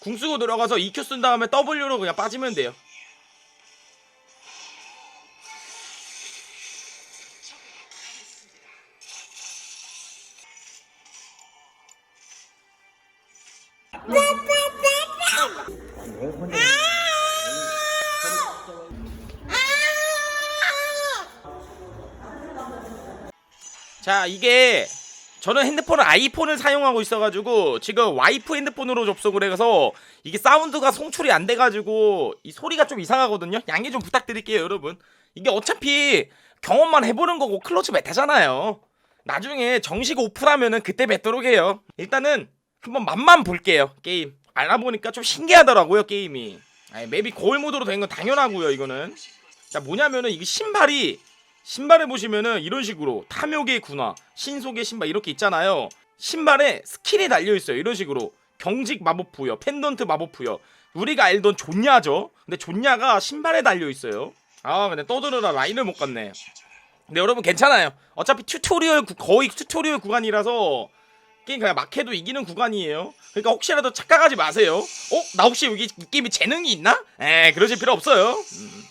궁 쓰고 들어가서 EQ 쓴 다음에 W로 그냥 빠지면 돼요. 저는 핸드폰을 아이폰을 사용하고 있어가지고 지금 와이프 핸드폰으로 접속을 해서 이게 사운드가 송출이 안 돼가지고 이 소리가 좀 이상하거든요. 양해 좀 부탁드릴게요 여러분. 이게 어차피 경험만 해보는 거고 클로즈 메타잖아요. 나중에 정식 오프라면은 그때 뵙도록 해요. 일단은 한번 맛만 볼게요 게임. 알아보니까 좀 신기하더라고요 게임이. 아니, 맵이 거울 모드로 된 건 당연하고요 이거는. 자 뭐냐면은 이게 신발이 신발에 보시면은 이런 식으로 탐욕의 군화, 신속의 신발 이렇게 있잖아요. 신발에 스킬이 달려 있어요. 이런 식으로 경직 마법 부여, 펜던트 마법 부여. 우리가 알던 존냐죠. 근데 존냐가 신발에 달려 있어요. 아 근데 떠들어라 라인을 못 갔네. 근데 여러분 괜찮아요. 어차피 튜토리얼 구- 거의 튜토리얼 구간이라서 게임 그냥 막 해도 이기는 구간이에요. 그러니까 혹시라도 착각하지 마세요. 어? 나 혹시 여기 이 게임에 재능이 있나? 에 그러실 필요 없어요. 음.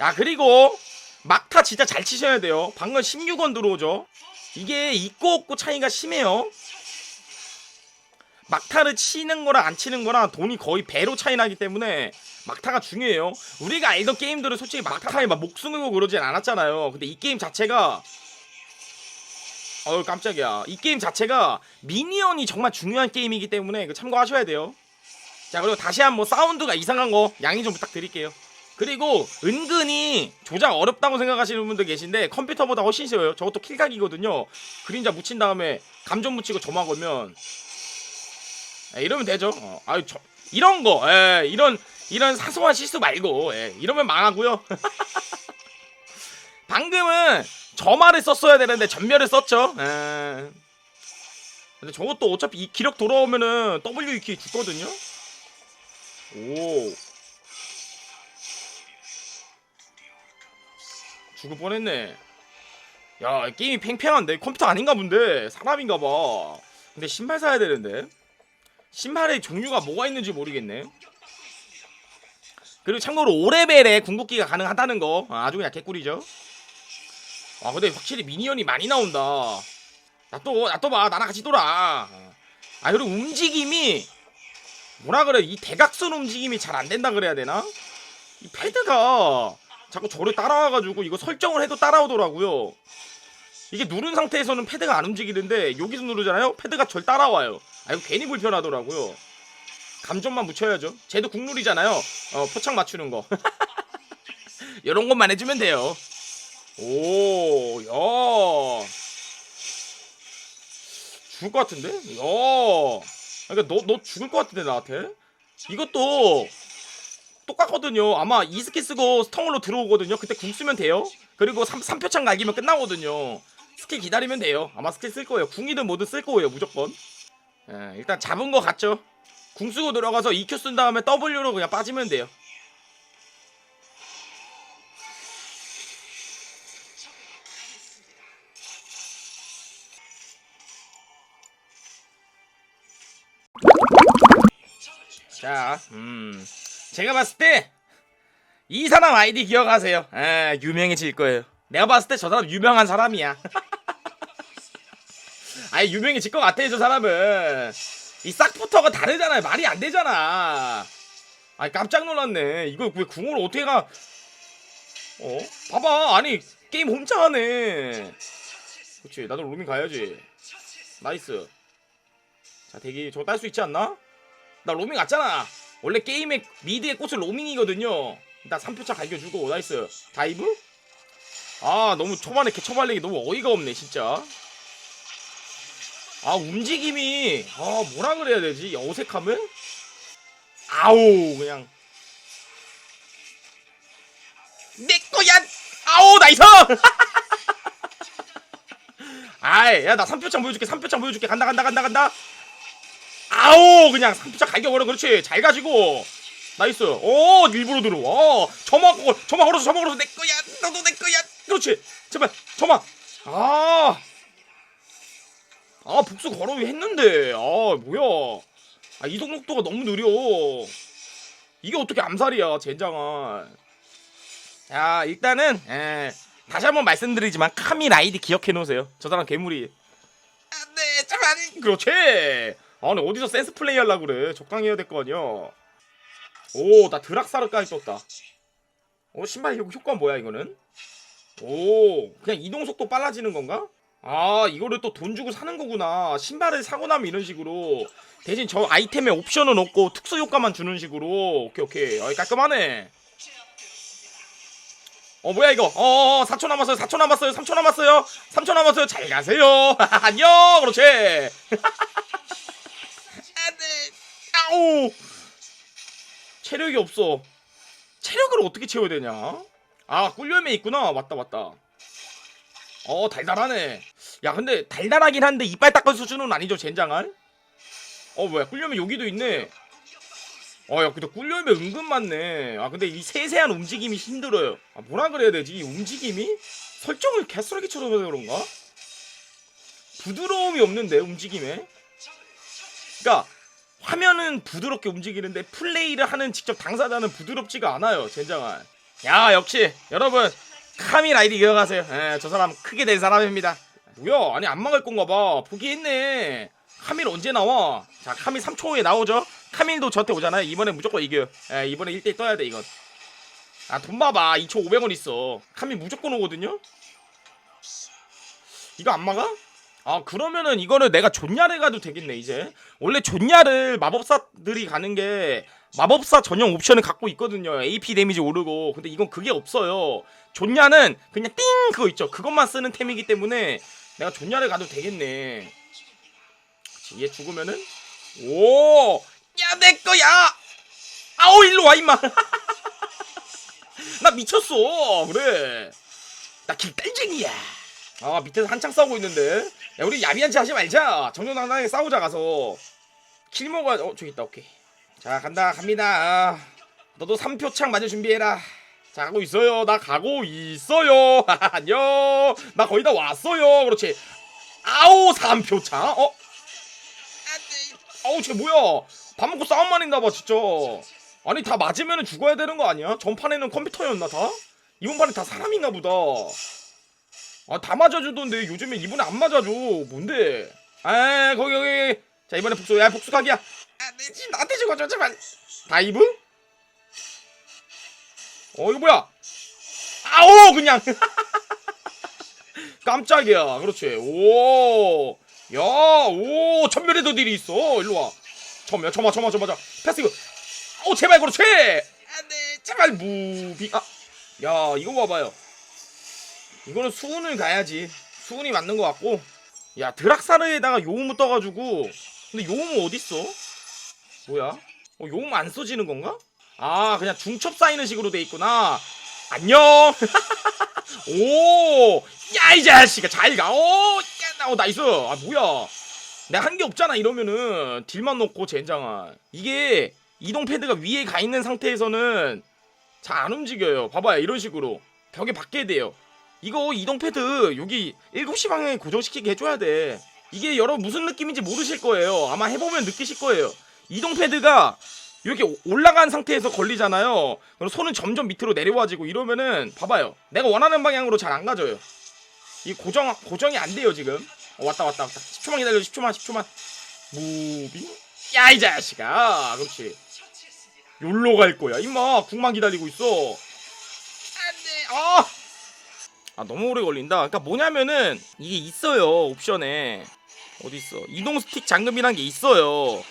야 그리고 막타 진짜 잘 치셔야 돼요. 방금 16원 들어오죠. 이게 있고 없고 차이가 심해요. 막타를 치는 거랑 안 치는 거랑 돈이 거의 배로 차이 나기 때문에 막타가 중요해요. 우리가 알던 게임들은 솔직히 막타에 막 목숨 걸고 그러진 않았잖아요. 근데 이 게임 자체가 어우 깜짝이야. 이 게임 자체가 미니언이 정말 중요한 게임이기 때문에 참고하셔야 돼요. 자 그리고 다시 한번 사운드가 이상한 거 양해 좀 부탁드릴게요. 그리고 은근히 조작 어렵다고 생각하시는 분들 계신데 컴퓨터보다 훨씬 쉬워요. 저것도 킬각이거든요. 그림자 묻힌 다음에 감정 묻히고 점화 걸면 예, 이러면 되죠. 어, 아유 저, 이런 거 예, 이런 이런 사소한 실수 말고 예, 이러면 망하고요. 방금은 점화를 썼어야 되는데 전멸을 썼죠. 예. 근데 저것도 어차피 이 기력 돌아오면은 W 키 죽거든요. 오. 죽을 뻔했네. 야, 이 게임이 팽팽한데 컴퓨터 아닌가 본데 사람인가 봐. 근데 신발 사야 되는데 신발의 종류가 뭐가 있는지 모르겠네. 그리고 참고로 5레벨에 궁극기가 가능하다는 거 아, 아주 그냥 개꿀이죠. 아 근데 확실히 미니언이 많이 나온다. 나 또 나 또 봐 나랑 같이 놀아. 아 그리고 움직임이 뭐라 그래 이 대각선 움직임이 잘 안 된다 그래야 되나? 이 패드가 자꾸 저를 따라와가지고 이거 설정을 해도 따라오더라고요. 이게 누른 상태에서는 패드가 안 움직이는데 여기서 누르잖아요. 패드가 절 따라와요. 아 이거 괜히 불편하더라고요. 감정만 묻혀야죠. 쟤도 국룰이잖아요. 어 포착 맞추는 거. 이런 것만 해주면 돼요. 오, 야. 죽을 것 같은데? 야. 그러니까 너, 너 죽을 것 같은데 나한테? 이것도 똑같거든요. 아마 이스키 쓰고 스턴으로 들어오거든요. 그때 궁 쓰면 돼요. 그리고 3, 삼표창 갈기면 끝나거든요. 스킬 기다리면 돼요. 아마 스킬 쓸 거예요. 궁이든 뭐든 쓸 거예요. 무조건. 예, 일단 잡은 거 같죠? 궁 쓰고 들어가서 EQ 쓴 다음에 W로 그냥 빠지면 돼요. 자, 음. 제가 봤을 때, 이 사람 아이디 기억하세요. 에, 유명해질 거예요. 내가 봤을 때 저 사람 유명한 사람이야. 아니, 유명해질 것 같아, 저 사람은. 이 싹부터가 다르잖아요. 말이 안 되잖아. 아니, 깜짝 놀랐네. 이거 왜 궁을 어떻게 가. 어? 봐봐. 아니, 게임 혼자 하네. 그렇지. 나도 로밍 가야지. 나이스. 자, 대기. 저거 딸 수 있지 않나? 나 로밍 갔잖아. 원래 게임의 미드의 꽃은 로밍이거든요. 일단 3표차 갈겨주고 나이스. 다이브? 아 너무 초반에 개 처발리기 너무 어이가 없네 진짜. 아 움직임이 아 뭐라 그래야 되지? 이 어색함을? 아우 그냥 내 거야. 아우 나이스. 아이 야나 3표창 보여줄게 3표창 보여줄게 간다 간다 간다 간다. 아우 그냥 상피차 갈겨버려. 그렇지. 잘 가지고. 나이스. 오 일부러 들어와 점화 걸 점화 걸어서 점화 걸어서 내 거야. 너도 내 거야. 그렇지. 제발 점화. 아아 복수 걸어 했는데. 아 뭐야. 아 이동 속도가 너무 느려. 이게 어떻게 암살이야 젠장아. 자 일단은 에, 다시 한번 말씀드리지만 카미 라이드 기억해 놓으세요. 저 사람 괴물이. 안돼 제발 그렇지 아니 어디서 센스 플레이 하려고 그래? 적당히 해야 될 거 아니야. 오 나 드락사르까지 떴다. 어 신발 효- 효과 뭐야 이거는? 오 그냥 이동 속도 빨라지는 건가? 아 이거를 또 돈 주고 사는 거구나. 신발을 사고 나면 이런 식으로. 대신 저 아이템에 옵션은 없고 특수 효과만 주는 식으로. 오케이 오케이. 어이 깔끔하네. 어 뭐야 이거? 어 4초 남았어요 4초 남았어요 3초 남았어요. 3초 남았어요. 잘 가세요. 안녕! 그렇지 아우! 체력이 없어. 체력을 어떻게 채워야 되냐? 아 꿀열매 있구나. 맞다 맞다. 어 달달하네. 야 근데 달달하긴 한데 이빨 닦은 수준은 아니죠 젠장할 어 뭐야 꿀열매 여기도 있네. 어야 근데 꿀열매 은근 많네. 아 근데 이 세세한 움직임이 힘들어요. 아 뭐라 그래야 되지 이 움직임이? 설정을 개쓰레기처럼 해서 그런가? 부드러움이 없는데 움직임에? 그니까 화면은 부드럽게 움직이는데 플레이를 하는 직접 당사자는 부드럽지가 않아요 젠장할 야 역시 여러분 카미 라이드 기억하세요? 예, 저 사람 크게 된 사람입니다. 뭐야 아니 안 망할 건가 봐. 포기했네. 카밀 언제 나와? 자 카밀 3초 후에 나오죠? 카밀도 저한테 오잖아요. 이번에 무조건 이겨요. 예, 이번에 1대1 떠야 돼 이건. 아 돈 봐봐. 2,500원 있어. 카밀 무조건 오거든요? 이거 안 막아? 아 그러면은 이거는 내가 존야를 가도 되겠네 이제. 원래 존야를 마법사들이 가는 게 마법사 전용 옵션을 갖고 있거든요. AP 데미지 오르고. 근데 이건 그게 없어요. 존야는 그냥 띵! 그거 있죠. 그것만 쓰는 템이기 때문에 내가 존야를 가도 되겠네. 얘 죽으면은? 오야 내 거야! 아우 일로 와 임마! 나 미쳤어. 그래. 나 길딸쟁이야 아 밑에서 한창 싸우고 있는데. 야 우리 야비한 짓 하지 말자. 정정당당하게 싸우자 가서. 킬 먹어야 어 저기 있다 오케이. 자 간다 갑니다. 아, 너도 3표 창 맞을 준비해라. 자 가고 있어요. 나 가고 있어요. 안녕. 나 거의 다 왔어요. 그렇지. 아우 3표 창. 어? 아우 쟤 뭐야? 밥 먹고 싸움만 했나봐 진짜. 아니 다 맞으면 죽어야 되는 거 아니야? 전판에는 컴퓨터였나 다? 이번 판에 다 사람인가 보다 아 다 맞아주던데. 요즘에 이번에 안 맞아줘. 뭔데? 아 거기 거기. 자 이번에 복수. 야 복수 각이야. 아내 집 나한테 죽어줘 제발. 다이브? 어 이거 뭐야? 아오 그냥. 깜짝이야. 그렇지. 오 야 오. 천멸의 도딜이 있어. 일로 와. 천멸 쳐마 쳐마 쳐마 자 패스 이거. 오 제발 그렇지. 안 돼. 제발 무비 아야 이거 봐봐요 이거는 수은을 가야지. 수은이 맞는 것 같고. 야 드락사르에다가 요음을 떠가지고. 근데 요음은 어딨어? 뭐야? 어 요음 안 써지는 건가? 아 그냥 중첩 쌓이는 식으로 돼 있구나. 안녕! 오 야 이 자식아 잘 가. 오 야, 어, 나이스. 아 뭐야? 내가 한 게 없잖아 이러면은. 딜만 넣고 젠장아 이게 이동 패드가 위에 가 있는 상태에서는 잘 안 움직여요. 봐봐요 이런 식으로. 벽에 박게 돼요 이거 이동 패드 여기 7시 방향에 고정시키게 해줘야 돼. 이게 여러분 무슨 느낌인지 모르실 거예요. 아마 해보면 느끼실 거예요. 이동 패드가 이렇게 올라간 상태에서 걸리잖아요. 그럼 손은 점점 밑으로 내려와지고 이러면은 봐봐요. 내가 원하는 방향으로 잘 안 가져요. 이 고정 고정이 안 돼요 지금. 어, 왔다 왔다 왔다. 10초만 기다려 10초만 10초만. 무빙? 야 이 자식아. 그렇지. 요로 갈 거야. 임마 국만 기다리고 있어 아 너무 오래 걸린다. 그러니까 뭐냐면은 이게 있어요 옵션에 어디 있어 이동 스틱 잠금이란 게 있어요.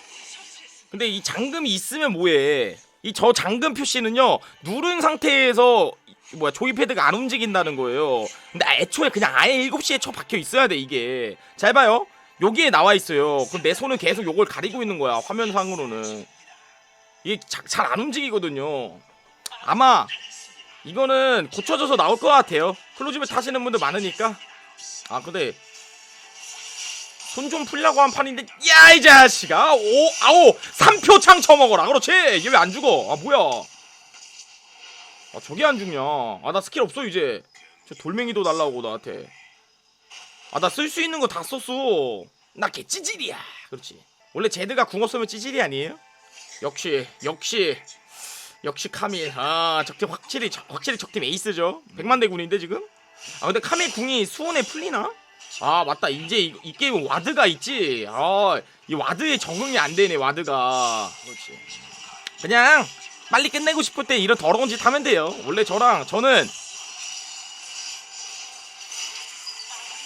근데 이 잠금이 있으면 뭐해? 이 저 잠금 표시는요 누른 상태에서 이 뭐야 조이 패드가 안 움직인다는 거예요. 근데 애초에 그냥 아예 7시에 쳐 박혀 있어야 돼 이게. 잘 봐요. 여기에 나와 있어요. 그럼 내 손은 계속 요걸 가리고 있는 거야 화면상으로는. 이게 잘 안 움직이거든요. 아마 이거는 고쳐져서 나올 것 같아요. 클로즈백 타시는 분들 많으니까. 아 근데 손 좀 풀려고 한 판인데 야 이 자식아. 오 아오 3표 창 쳐먹어라. 그렇지. 얘 왜 안 죽어? 아 뭐야. 아 저게 안 죽냐? 아 나 스킬 없어 이제. 저 돌멩이도 날라오고 나한테. 아 나 쓸 수 있는 거 다 썼어. 나 개 찌질이야. 그렇지. 원래 제드가 궁 없으면 찌질이 아니에요? 역시 역시 역시 카밀 아 적팀 확실히 적- 확실히 적팀 에이스죠. 백만대 군인데 지금? 아 근데 카밀 궁이 수온에 풀리나? 아 맞다. 이제 이, 이 게임은 와드가 있지. 아 이 와드에 적응이 안 되네 와드가. 그렇지. 그냥 빨리 끝내고 싶을 때 이런 더러운 짓 하면 돼요. 원래 저랑 저는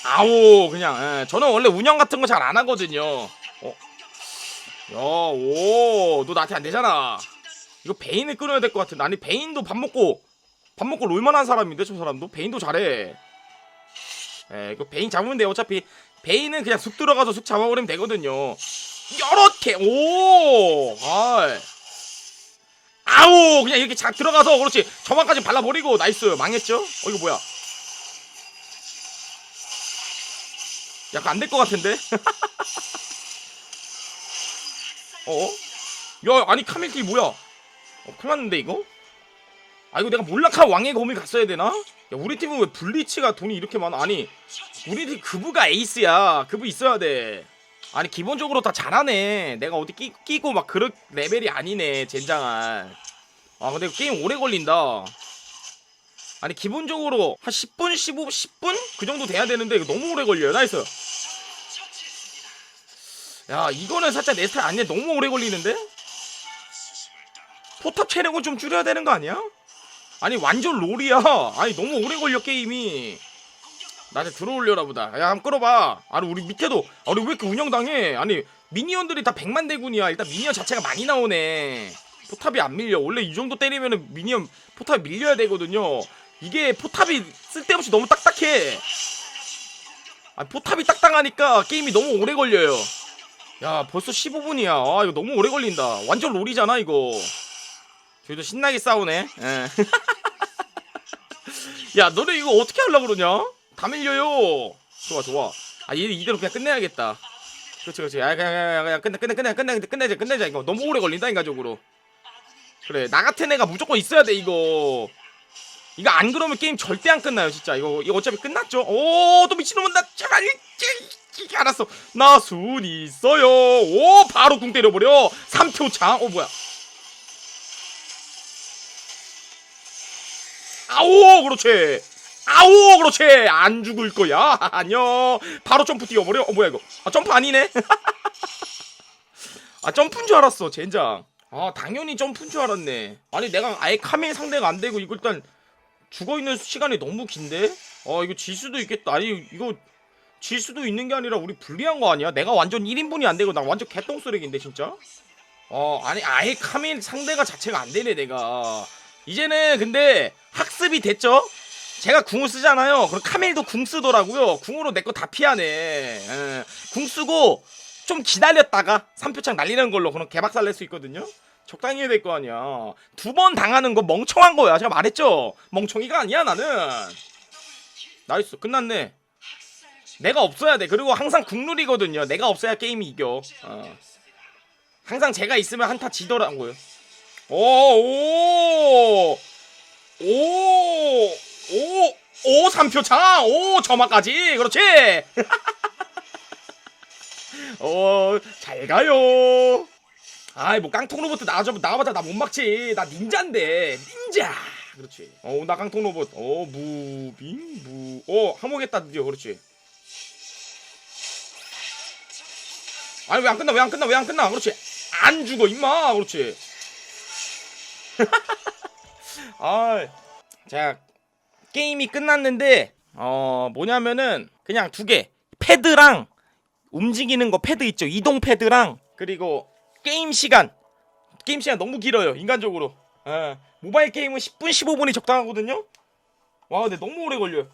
아오 그냥. 예, 저는 원래 운영 같은 거 잘 안 하거든요. 어? 야 오 너 나한테 안 되잖아 이거 베인을 끊어야 될 것 같은데. 아니 베인도 밥 먹고 밥 먹고 롤만 한 사람인데 저 사람도? 베인도 잘해. 에 이거 베인 잡으면 돼요. 어차피 베인은 그냥 쑥 들어가서 쑥 잡아버리면 되거든요. 요렇게. 오! 아이 아우 그냥 이렇게 잘 들어가서 그렇지. 저만까지 발라버리고. 나이스. 망했죠? 어 이거 뭐야? 약간 안 될 것 같은데? 어? 야 아니 카밀티 뭐야 어, 큰일 났는데 이거? 아 이거 내가 몰락한 왕의 검을 갔어야 되나? 야 우리 팀은 왜 블리치가 돈이 이렇게 많아? 아니 우리 팀 그부가 에이스야 그부 있어야 돼 아니 기본적으로 다 잘하네 내가 어디 끼, 끼고 막 그런 레벨이 아니네 젠장한 아 근데 게임 오래 걸린다 아니 기본적으로 한 10분 15 10분? 그 정도 돼야 되는데 이거 너무 오래 걸려요 나이스 야 이거는 살짝 내 스타일 아니야 너무 오래 걸리는데? 포탑 체력은 좀 줄여야 되는 거 아니야? 아니 완전 롤이야. 아니 너무 오래 걸려 게임이. 나한테 들어올려라 보다. 야 한번 끌어봐. 아니 우리 밑에도. 아니 왜 이렇게 운영당해? 아니 미니언들이 다 100만 대군이야. 일단 미니언 자체가 많이 나오네. 포탑이 안 밀려. 원래 이 정도 때리면은 미니언 포탑이 밀려야 되거든요. 이게 포탑이 쓸데없이 너무 딱딱해. 아 포탑이 딱딱하니까 게임이 너무 오래 걸려요. 야 벌써 15분이야. 아 이거 너무 오래 걸린다. 완전 롤이잖아 이거 저희도 신나게 싸우네. 예. 야 너네 이거 어떻게 하려고 그러냐? 다 밀려요. 좋아 좋아. 아 얘 이대로 그냥 끝내야겠다. 그렇지 그렇지. 아 그냥 그냥, 그냥 끝내 끝내 끝내 끝내 끝내자 끝내자. 이거 너무 오래 걸린다 인간적으로. 그래 나 같은 애가 무조건 있어야 돼 이거. 이거 안 그러면 게임 절대 안 끝나요 진짜. 이거 이거 어차피 끝났죠? 오 또 미친놈은 나 제발 알았어. 나 순 있어요. 오 바로 궁 때려버려. 3표창 어 뭐야 아오 그렇지. 아오 그렇지. 안 죽을 거야. 안녕 바로 점프 뛰어버려. 어 뭐야 이거. 아 점프 아니네. 아 점프인 줄 알았어 젠장. 아 당연히 점프인 줄 알았네. 아니 내가 아예 카메 상대가 안 되고 이거 일단 죽어있는 시간이 너무 긴데? 어 이거 질 수도 있겠다. 아니 이거 질 수도 있는 게 아니라 우리 불리한 거 아니야? 내가 완전 1인분이 안 되고 나 완전 개똥 쓰레기인데 진짜? 어 아니 아예 카밀 상대가 자체가 안 되네 내가 이제는 근데 학습이 됐죠? 제가 궁을 쓰잖아요. 그럼 카밀도 궁 쓰더라고요. 궁으로 내 거 다 피하네. 예. 궁 쓰고 좀 기다렸다가 3표창 날리는 걸로 그럼 개박살 낼 수 있거든요. 적당히 해야 될 거 아니야. 두 번 당하는 거 멍청한 거야. 제가 말했죠? 멍청이가 아니야 나는. 나이스. 끝났네. 내가 없어야 돼. 그리고 항상 국룰이거든요. 내가 없어야 게임이 이겨. 어. 항상 제가 있으면 한타 지더라고요 오 오 오 오 오, 3표창 오 점화까지 그렇지 어, 잘 가요. 아이, 뭐 깡통 로봇 나와줘, 나와봤자 나 못 막지. 나 닌자인데. 닌자. 그렇지. 어, 나 깡통 로봇. 어, 무빙, 무. 어, 항목했다, 드디어. 그렇지. 아니, 왜 안 끝나, 왜 안 끝나, 왜 안 끝나. 그렇지. 안 죽어, 임마. 그렇지. 아, 자, 게임이 끝났는데, 어, 뭐냐면은, 그냥 두 개. 패드랑, 움직이는 거 패드 있죠? 이동 패드랑 그리고 게임 시간. 게임 시간 너무 길어요 인간적으로. 예. 모바일 게임은 10분 15분이 적당하거든요? 와 근데 너무 오래 걸려요